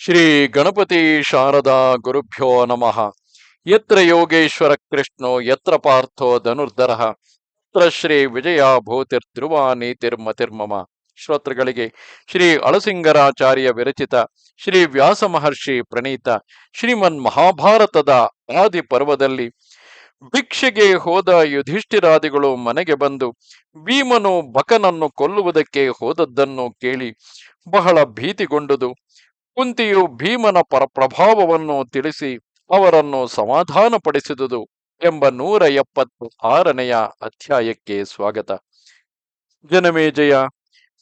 ಶ್ರೀ ಗಣಪತಿ ಶಾರದಾ ಗುರುಭ್ಯೋ ನಮಃ. ಯತ್ರ ಯೋಗೇಶ್ವರ ಕೃಷ್ಣೋ, ಯತ್ರ ಪಾರ್ಥೋ ಧನುರ್ಧರ, ಯತ್ರ ಶ್ರೀ ವಿಜಯ ಭೂತಿರ್ ಧ್ರುವಾನಿ ತಿರ್ಮತಿರ್ಮಮ. ಶ್ರೋತೃಗಳಿಗೆ ಶ್ರೀ ಅಳಸಿಂಗರಾಚಾರ್ಯ ವಿರಚಿತ ಶ್ರೀ ವ್ಯಾಸ ಮಹರ್ಷಿ ಪ್ರಣೀತ ಶ್ರೀಮನ್ ಮಹಾಭಾರತದ ಆದಿ ಪರ್ವದಲ್ಲಿ ಭಿಕ್ಷೆಗೆ ಹೋದ ಯುಧಿಷ್ಠಿರಾದಿಗಳು ಮನೆಗೆ ಬಂದು ಭೀಮನು ಬಕನನ್ನು ಕೊಲ್ಲುವುದಕ್ಕೆ ಹೋದದ್ದನ್ನು ಕೇಳಿ ಬಹಳ ಭೀತಿಗೊಂಡುದು. ಕುಂತಿಯು ಭೀಮನ ಪರಪ್ರಭಾವವನ್ನು ತಿಳಿಸಿ ಅವರನ್ನು ಸಮಾಧಾನಪಡಿಸಿದುದು ಎಂಬ ನೂರ ಎಪ್ಪತ್ತು ಆರನೆಯ ಅಧ್ಯಾಯಕ್ಕೆ ಸ್ವಾಗತ. ಜನಮೇಜಯ,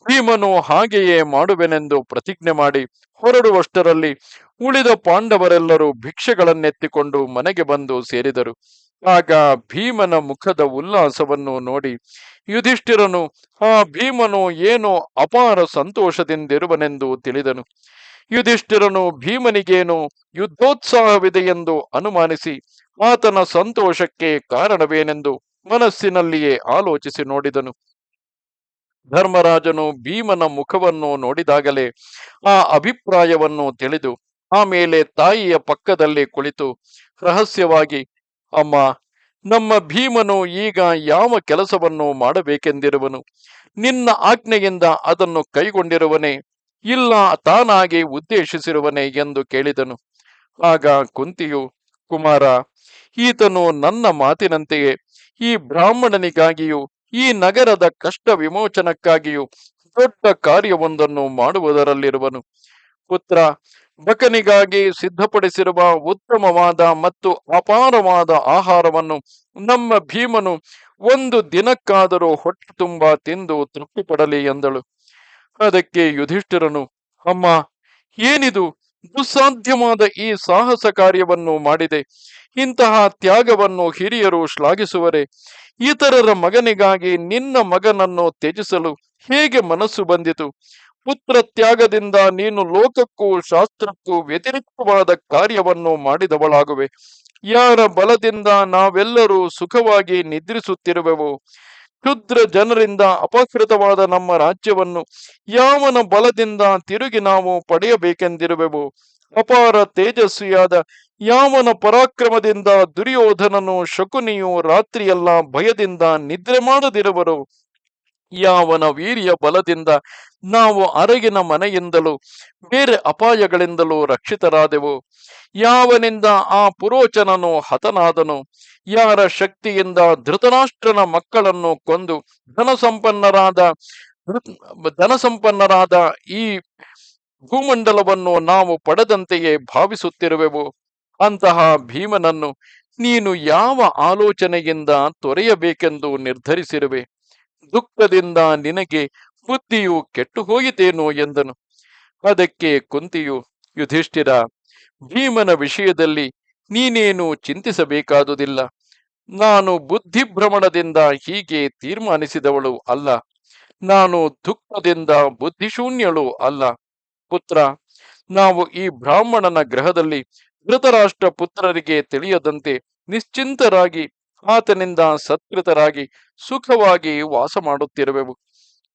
ಭೀಮನು ಹಾಗೆಯೇ ಮಾಡುವೆನೆಂದು ಪ್ರತಿಜ್ಞೆ ಮಾಡಿ ಹೊರಡುವಷ್ಟರಲ್ಲಿ ಉಳಿದ ಪಾಂಡವರೆಲ್ಲರೂ ಭಿಕ್ಷೆಗಳನ್ನೆತ್ತಿಕೊಂಡು ಮನೆಗೆ ಬಂದು ಸೇರಿದರು. ಆಗ ಭೀಮನ ಮುಖದ ಉಲ್ಲಾಸವನ್ನು ನೋಡಿ ಯುಧಿಷ್ಠಿರನು, ಆ ಭೀಮನು ಏನೋ ಅಪಾರ ಸಂತೋಷದಿಂದಿರುವನೆಂದು ತಿಳಿದನು. ಯುಧಿಷ್ಠಿರನು ಭೀಮನಿಗೇನು ಯುದ್ಧೋತ್ಸಾಹವಿದೆಯೆಂದು ಅನುಮಾನಿಸಿ ಆತನ ಸಂತೋಷಕ್ಕೆ ಕಾರಣವೇನೆಂದು ಮನಸ್ಸಿನಲ್ಲಿಯೇ ಆಲೋಚಿಸಿ ನೋಡಿದನು. ಧರ್ಮರಾಜನು ಭೀಮನ ಮುಖವನ್ನು ನೋಡಿದಾಗಲೇ ಆ ಅಭಿಪ್ರಾಯವನ್ನು ತಿಳಿದು ಆಮೇಲೆ ತಾಯಿಯ ಪಕ್ಕದಲ್ಲಿ ಕುಳಿತು ರಹಸ್ಯವಾಗಿ, ಅಮ್ಮ, ನಮ್ಮ ಭೀಮನು ಈಗ ಯಾವ ಕೆಲಸವನ್ನು ಮಾಡಬೇಕೆಂದಿರುವನು? ನಿನ್ನ ಆಜ್ಞೆಯಿಂದ ಅದನ್ನು ಕೈಗೊಂಡಿರುವನೇ ಇಲ್ಲ, ತಾನಾಗಿ ಉದ್ದೇಶಿಸಿರುವನೆ ಎಂದು ಕೇಳಿದನು. ಆಗ ಕುಂತಿಯು, ಕುಮಾರ, ಈತನು ನನ್ನ ಮಾತಿನಂತೆಯೇ, ಈ ಬ್ರಾಹ್ಮಣನಿಗಾಗಿಯೂ, ಈ ನಗರದ ಕಷ್ಟ ವಿಮೋಚನಕ್ಕಾಗಿಯೂ ದೊಡ್ಡ ಕಾರ್ಯವೊಂದನ್ನು ಮಾಡುವುದರಲ್ಲಿರುವನು. ಪುತ್ರ ಬಕನಿಗಾಗಿ ಸಿದ್ಧಪಡಿಸಿರುವ ಉತ್ತಮವಾದ ಮತ್ತು ಅಪಾರವಾದ ಆಹಾರವನ್ನು ನಮ್ಮ ಭೀಮನು ಒಂದು ದಿನಕ್ಕಾದರೂ ಹೊಟ್ಟೆ ತುಂಬ ತಿಂದು ತೃಪ್ತಿಪಡಲಿ ಎಂದಳು. ಅದಕ್ಕೆ ಯುಧಿಷ್ಠಿರನು, ಅಮ್ಮ, ಏನಿದು? ದುಸ್ಸಾಧ್ಯವಾದ ಈ ಸಾಹಸ ಕಾರ್ಯವನ್ನು ಮಾಡಿದೆ. ಇಂತಹ ತ್ಯಾಗವನ್ನು ಹಿರಿಯರು ಶ್ಲಾಘಿಸುವರೆ. ಇತರರ ಮಗನಿಗಾಗಿ ನಿನ್ನ ಮಗನನ್ನು ತ್ಯಜಿಸಲು ಹೇಗೆ ಮನಸ್ಸು ಬಂದಿತು? ಪುತ್ರ ತ್ಯಾಗದಿಂದ ನೀನು ಲೋಕಕ್ಕೂ ಶಾಸ್ತ್ರಕ್ಕೂ ವ್ಯತಿರಿಕ್ತವಾದ ಕಾರ್ಯವನ್ನು ಮಾಡಿದವಳಾಗುವೆ. ಯಾರ ಬಲದಿಂದ ನಾವೆಲ್ಲರೂ ಸುಖವಾಗಿ ನಿದ್ರಿಸುತ್ತಿರುವೆವೋ? ಕ್ಷುದ್ರ ಜನರಿಂದ ಅಪಕೃತವಾದ ನಮ್ಮ ರಾಜ್ಯವನ್ನು ಯಾವನ ಬಲದಿಂದ ತಿರುಗಿ ನಾವು ಪಡೆಯಬೇಕೆಂದಿರುವೆವು? ಅಪಾರ ತೇಜಸ್ವಿಯಾದ ಯಾವನ ಪರಾಕ್ರಮದಿಂದ ದುರ್ಯೋಧನನು ಶಕುನಿಯು ರಾತ್ರಿಯೆಲ್ಲ ಭಯದಿಂದ ನಿದ್ರೆ ಮಾಡದಿರುವರು? ಯಾವನ ವೀರ್ಯ ಬಲದಿಂದ ನಾವು ಅರಗಿನ ಮನೆಯಿಂದಲೂ, ಬೇರೆ ಅಪಾಯಗಳಿಂದಲೂ ರಕ್ಷಿತರಾದೆವು. ಯಾವನಿಂದ ಆ ಪುರೋಚನನು ಹತನಾದನು, ಯಾರ ಶಕ್ತಿಯಿಂದ ಧೃತರಾಷ್ಟ್ರನ ಮಕ್ಕಳನ್ನು ಕೊಂದು ಧನಸಂಪನ್ನರಾದ ಧನಸಂಪನ್ನರಾದ ಈ ಭೂಮಂಡಲವನ್ನು ನಾವು ಪಡೆದಂತೆಯೇ ಭಾವಿಸುತ್ತಿರುವೆವು. ಅಂತಹ ಭೀಮನನ್ನು ನೀನು ಯಾವ ಆಲೋಚನೆಯಿಂದ ತೊರೆಯಬೇಕೆಂದು ನಿರ್ಧರಿಸಿರುವೆ. ದುಃಖದಿಂದ ನಿನಗೆ ಬುದ್ಧಿಯು ಕೆಟ್ಟು ಹೋಯಿತೇನೋ ಎಂದನು. ಅದಕ್ಕೆ ಕುಂತಿಯು, ಯುಧಿಷ್ಠಿರ, ಭೀಮನ ವಿಷಯದಲ್ಲಿ ನೀನೇನು ಚಿಂತಿಸಬೇಕಾದುದಿಲ್ಲ. ನಾನು ಬುದ್ಧಿಭ್ರಮಣದಿಂದ ಹೀಗೆ ತೀರ್ಮಾನಿಸಿದವಳು ಅಲ್ಲ. ನಾನು ದುಃಖದಿಂದ ಬುದ್ಧಿಶೂನ್ಯಳು ಅಲ್ಲ. ಪುತ್ರ, ನಾವು ಈ ಬ್ರಾಹ್ಮಣನ ಗ್ರಹದಲ್ಲಿ ಧೃತರಾಷ್ಟ್ರ ಪುತ್ರರಿಗೆ ತಿಳಿಯದಂತೆ ನಿಶ್ಚಿಂತರಾಗಿ ಆತನಿಂದ ಸತ್ಕೃತರಾಗಿ ಸುಖವಾಗಿ ವಾಸ ಮಾಡುತ್ತಿರುವೆವು.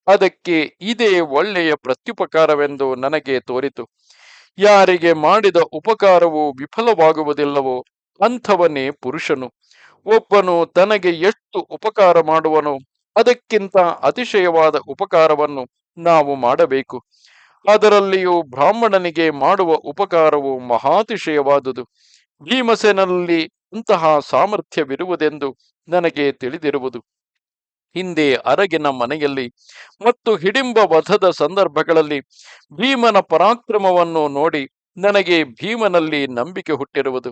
ಅದಕ್ಕೆ ಇದೇ ಒಳ್ಳೆಯ ಪ್ರತ್ಯುಪಕಾರವೆಂದು ನನಗೆ ತೋರಿತು. ಯಾರಿಗೆ ಮಾಡಿದ ಉಪಕಾರವು ವಿಫಲವಾಗುವುದಿಲ್ಲವೋ ಅಂಥವನೇ ಪುರುಷನು. ಒಬ್ಬನು ತನಗೆ ಎಷ್ಟು ಉಪಕಾರ ಮಾಡುವನೋ ಅದಕ್ಕಿಂತ ಅತಿಶಯವಾದ ಉಪಕಾರವನ್ನು ನಾವು ಮಾಡಬೇಕು. ಅದರಲ್ಲಿಯೂ ಬ್ರಾಹ್ಮಣನಿಗೆ ಮಾಡುವ ಉಪಕಾರವು ಮಹಾತಿಶಯವಾದುದು. ಭೀಮಸೇನಲ್ಲಿ ಅಂತಹ ಸಾಮರ್ಥ್ಯವಿರುವುದೆಂದು ನನಗೆ ತಿಳಿದಿರುವುದು. ಹಿಂದೆ ಅರಗಿನ ಮನೆಯಲ್ಲಿ ಮತ್ತು ಹಿಡಿಂಬ ವಧದ ಸಂದರ್ಭಗಳಲ್ಲಿ ಭೀಮನ ಪರಾಕ್ರಮವನ್ನು ನೋಡಿ ನನಗೆ ಭೀಮನಲ್ಲಿ ನಂಬಿಕೆ ಹುಟ್ಟಿರುವುದು.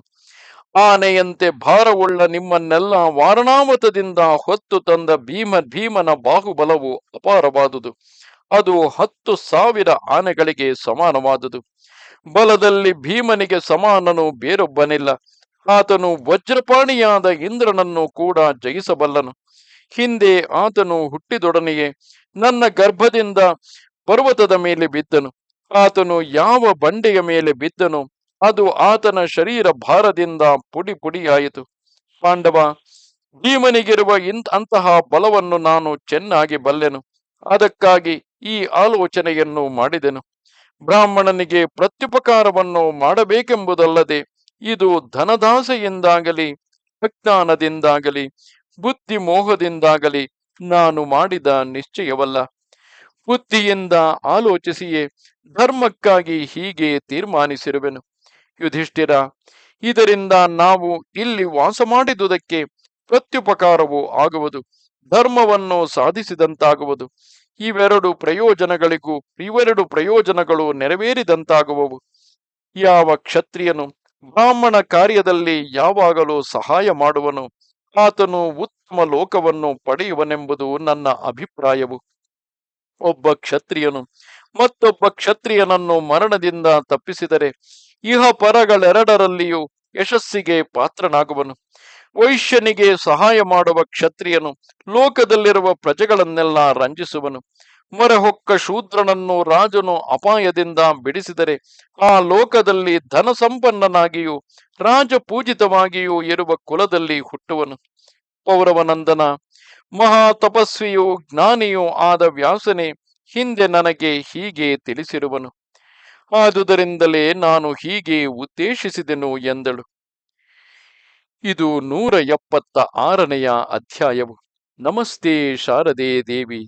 ಆನೆಯಂತೆ ಭಾರವುಳ್ಳ ನಿಮ್ಮನ್ನೆಲ್ಲ ವಾರಣಾವತದಿಂದ ಹೊತ್ತು ತಂದ ಭೀಮ, ಭೀಮನ ಬಾಹುಬಲವು ಅಪಾರವಾದುದು. ಅದು ಹತ್ತು ಸಾವಿರ ಆನೆಗಳಿಗೆ ಸಮಾನವಾದುದು. ಬಲದಲ್ಲಿ ಭೀಮನಿಗೆ ಸಮಾನನು ಬೇರೊಬ್ಬನಿಲ್ಲ. ಆತನು ವಜ್ರಪಾಣಿಯಾದ ಇಂದ್ರನನ್ನು ಕೂಡ ಜಯಿಸಬಲ್ಲನು. ಹಿಂದೆ ಆತನು ಹುಟ್ಟಿದೊಡನೆಯೇ ನನ್ನ ಗರ್ಭದಿಂದ ಪರ್ವತದ ಮೇಲೆ ಬಿದ್ದನು. ಆತನು ಯಾವ ಬಂಡೆಯ ಮೇಲೆ ಬಿದ್ದನು ಅದು ಆತನ ಶರೀರ ಭಾರದಿಂದ ಪುಡಿ ಪುಡಿಯಾಯಿತು. ಪಾಂಡವ, ಭೀಮನಿಗಿರುವ ಇಂತ ಅಂತಹ ಬಲವನ್ನು ನಾನು ಚೆನ್ನಾಗಿ ಬಲ್ಲೆನು. ಅದಕ್ಕಾಗಿ ಈ ಆಲೋಚನೆಯನ್ನು ಮಾಡಿದೆನು. ಬ್ರಾಹ್ಮಣನಿಗೆ ಪ್ರತ್ಯುಪಕಾರವನ್ನು ಮಾಡಬೇಕೆಂಬುದಲ್ಲದೆ ಇದು ಧನದಾಸೆಯಿಂದಾಗಲಿ, ಅಜ್ಞಾನದಿಂದಾಗಲಿ ಬುದ್ಧಿ ಮೋಹದಿಂದಾಗಲಿ ನಾನು ಮಾಡಿದ ನಿಶ್ಚಯವಲ್ಲ. ಬುದ್ಧಿಯಿಂದ ಆಲೋಚಿಸಿಯೇ ಧರ್ಮಕ್ಕಾಗಿ ಹೀಗೆ ತೀರ್ಮಾನಿಸಿರುವೆನು. ಯುಧಿಷ್ಠಿರ, ಇದರಿಂದ ನಾವು ಇಲ್ಲಿ ವಾಸ ಮಾಡಿದುದಕ್ಕೆ ಪ್ರತ್ಯುಪಕಾರವು ಆಗುವುದು, ಧರ್ಮವನ್ನು ಸಾಧಿಸಿದಂತಾಗುವುದು. ಇವೆರಡು ಪ್ರಯೋಜನಗಳಿಗೂ, ಇವೆರಡು ಪ್ರಯೋಜನಗಳು ನೆರವೇರಿದಂತಾಗುವವು. ಯಾವ ಕ್ಷತ್ರಿಯನು ಬ್ರಾಹ್ಮಣ ಕಾರ್ಯದಲ್ಲಿ ಯಾವಾಗಲೂ ಸಹಾಯ ಮಾಡುವನು, ಆತನು ಉತ್ತಮ ಲೋಕವನ್ನು ಪಡೆಯುವನೆಂಬುದು ನನ್ನ ಅಭಿಪ್ರಾಯವು. ಒಬ್ಬ ಕ್ಷತ್ರಿಯನು, ಮತ್ತೊಬ್ಬ ಕ್ಷತ್ರಿಯನನ್ನು ಮರಣದಿಂದ ತಪ್ಪಿಸಿದರೆ, ಇಹ ಪರಗಳೆರಡರಲ್ಲಿಯೂ ಯಶಸ್ಸಿಗೆ ಪಾತ್ರನಾಗುವನು. ವೈಶ್ಯನಿಗೆ ಸಹಾಯ ಮಾಡುವ ಕ್ಷತ್ರಿಯನು ಲೋಕದಲ್ಲಿರುವ ಪ್ರಜೆಗಳನ್ನೆಲ್ಲ ರಂಜಿಸುವನು. ಮೊರೆಹೊಕ್ಕ ಶೂದ್ರನನ್ನು ರಾಜನು ಅಪಾಯದಿಂದ ಬಿಡಿಸಿದರೆ ಆ ಲೋಕದಲ್ಲಿ ಧನ ಸಂಪನ್ನನಾಗಿಯೂ ರಾಜಪೂಜಿತವಾಗಿಯೂ ಇರುವ ಕುಲದಲ್ಲಿ ಹುಟ್ಟುವನು. ಪೌರವನಂದನ ಮಹಾ ತಪಸ್ವಿಯೂ ಜ್ಞಾನಿಯೂ ಆದ ವ್ಯಾಸನೆ ಹಿಂದೆ ನನಗೆ ಹೀಗೆ ತಿಳಿಸಿರುವನು. ಆದುದರಿಂದಲೇ ನಾನು ಹೀಗೆ ಉದ್ದೇಶಿಸಿದೆನು ಎಂದಳು. ಇದು ನೂರ ಎಪ್ಪತ್ತ ಆರನೆಯ ಅಧ್ಯಾಯವು. ನಮಸ್ತೆ ಶಾರದೆ ದೇವಿ.